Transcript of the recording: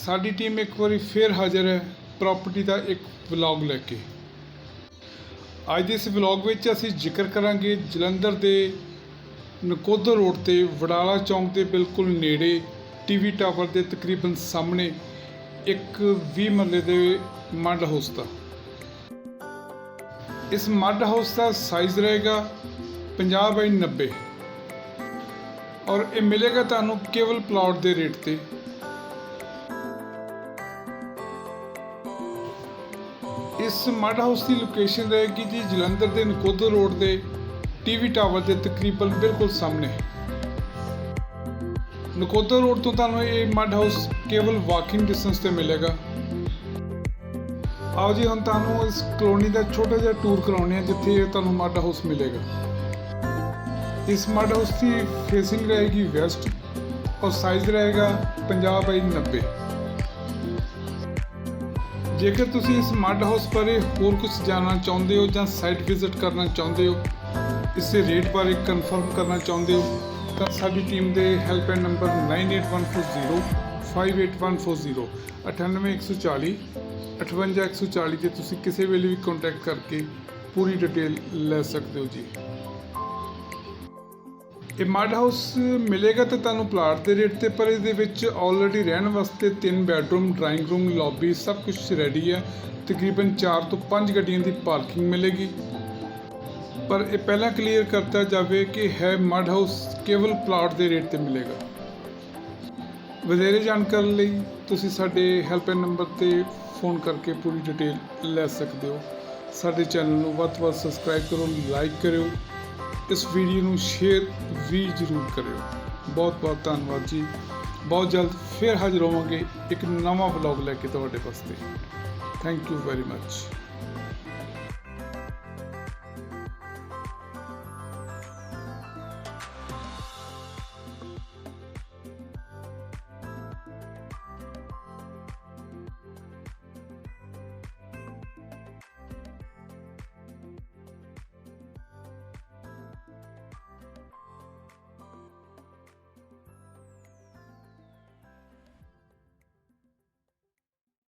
ਸਾਡੀ ਟੀਮ ਇੱਕ ਵਾਰੀ ਫੇਰ ਹਾਜ਼ਰ ਹੈ ਪ੍ਰਾਪਰਟੀ ਦਾ ਇੱਕ ਵਲੌਗ ਲੈ ਕੇ। ਅੱਜ ਦੇ ਇਸ ਵਲੌਗ ਵਿੱਚ ਅਸੀਂ ਜ਼ਿਕਰ ਕਰਾਂਗੇ ਜਲੰਧਰ ਦੇ ਨਕੋਦਰ ਰੋਡ ਤੇ, ਵਡਾਲਾ ਚੌਂਕ ਦੇ ਬਿਲਕੁਲ ਨੇੜੇ ਟੀਵੀ ਟਾਵਰ ਦੇ ਤਕਰੀਬਨ ਸਾਹਮਣੇ ਇੱਕ 20 ਮਰਲੇ ਦੇ ਮੱਡ ਹਾਊਸ ਦਾ। ਇਸ ਮੱਡ ਹਾਊਸ ਦਾ ਸਾਈਜ਼ ਰਹੇਗਾ 50 ਬਾਈ 90 ਔਰ ਇਹ ਮਿਲੇਗਾ ਤੁਹਾਨੂੰ ਕੇਵਲ ਪਲਾਟ ਦੇ ਰੇਟ ਤੇ। ਇਸ ਮਡ ਹਾਊਸ ਦੀ ਲੋਕੇਸ਼ਨ ਰਹੇਗੀ ਜੀ ਜਲੰਧਰ ਦੇ ਨਕੋਦਰ ਰੋਡ ਦੇ ਟੀਵੀ ਟਾਵਰ ਦੇ ਤਕਰੀਬਨ ਬਿਲਕੁਲ ਸਾਹਮਣੇ ਨਕੋਦਰ ਰੋਡ ਤੋਂ ਤੁਹਾਨੂੰ ਇਹ ਮਡ ਹਾਊਸ ਕੇਵਲ ਵਾਕਿੰਗ ਡਿਸਟੈਂਸ ਤੇ ਮਿਲੇਗਾ। ਆਓ ਜੀ, ਹੁਣ ਤੁਹਾਨੂੰ ਇਸ ਕਲੋਨੀ ਦਾ ਛੋਟਾ ਜਿਹਾ ਟੂਰ ਕਰਾਉਣੇ ਆ ਜਿੱਥੇ ਇਹ ਤੁਹਾਨੂੰ ਮੱਡ ਹਾਊਸ ਮਿਲੇਗਾ। ਇਸ ਮੱਡ ਹਾਊਸ ਦੀ ਫੇਸਿੰਗ ਰਹੇਗੀ ਵੈਸਟ ਔਰ ਸਾਈਜ਼ ਰਹੇਗਾ 50 ਬਾਈ 90 ਜੇਕਰ ਤੁਸੀਂ ਇਸ ਮੱਡ ਹਾਊਸ ਬਾਰੇ ਹੋਰ ਕੁਝ ਜਾਣਨਾ ਚਾਹੁੰਦੇ ਹੋ ਜਾਂ ਸਾਈਟ ਵਿਜ਼ਿਟ ਕਰਨਾ ਚਾਹੁੰਦੇ ਹੋ, ਇਸ ਦੇ ਰੇਟ ਬਾਰੇ ਕਨਫਰਮ ਕਰਨਾ ਚਾਹੁੰਦੇ ਹੋ, ਤਾਂ ਸਾਡੀ ਟੀਮ ਦੇ ਹੈਲਪਲਾਈਨ ਨੰਬਰ 98140 58140 98140 58140 ਤੇ ਤੁਸੀਂ ਕਿਸੇ ਵੇਲੇ ਵੀ ਕੰਟੈਕਟ ਕਰਕੇ ਪੂਰੀ ਡਿਟੇਲ ਲੈ ਸਕਦੇ ਹੋ ਜੀ। ਇਹ ਮੱਡ ਹਾਊਸ ਮਿਲੇਗਾ ਤੇ ਤੁਹਾਨੂੰ ਪਲਾਟ ਦੇ ਰੇਟ ਤੇ, ਪਰ ਇਹਦੇ ਵਿੱਚ ਆਲਰੇਡੀ ਰਹਿਣ ਵਾਸਤੇ ਤਿੰਨ ਬੈਡਰੂਮ ਡਰਾਇੰਗ ਰੂਮ ਲੌਬੀ ਸਭ ਕੁਝ ਰੈਡੀ ਹੈ। ਤਕਰੀਬਨ 4 ਤੋਂ 5 ਗੱਡੀਆਂ ਦੀ ਪਾਰਕਿੰਗ ਮਿਲੇਗੀ। ਪਰ ਇਹ ਪਹਿਲਾਂ ਕਲੀਅਰ ਕਰਤਾ ਜਾਵੇ ਕਿ ਹੈ ਮੱਡ ਹਾਊਸ ਕੇਵਲ ਪਲਾਟ ਦੇ ਰੇਟ ਤੇ ਮਿਲੇਗਾ। ਵਧੇਰੇ ਜਾਣਕਾਰੀ ਲਈ ਤੁਸੀਂ ਸਾਡੇ ਹੈਲਪਲਾਈਨ ਨੰਬਰ ਤੇ ਫੋਨ ਕਰਕੇ ਪੂਰੀ ਡਿਟੇਲ ਲੈ ਸਕਦੇ ਹੋ। ਸਾਡੇ ਚੈਨਲ ਨੂੰ ਵੱਧ ਤੋਂ ਵੱਧ ਸਬਸਕ੍ਰਾਈਬ ਕਰੋ ਲਾਈਕ ਕਰਿਓ। ਇਸ ਵੀਡੀਓ ਨੂੰ ਸ਼ੇਅਰ ਵੀ ਜ਼ਰੂਰ ਕਰਿਓ। ਬਹੁਤ ਬਹੁਤ ਧੰਨਵਾਦ ਜੀ। ਬਹੁਤ ਜਲਦ ਫਿਰ ਹਾਜ਼ਰ ਹੋਵਾਂਗੇ ਇੱਕ ਨਵਾਂ ਵਲੌਗ ਲੈ ਕੇ ਤੁਹਾਡੇ ਵਾਸਤੇ। Thank you very much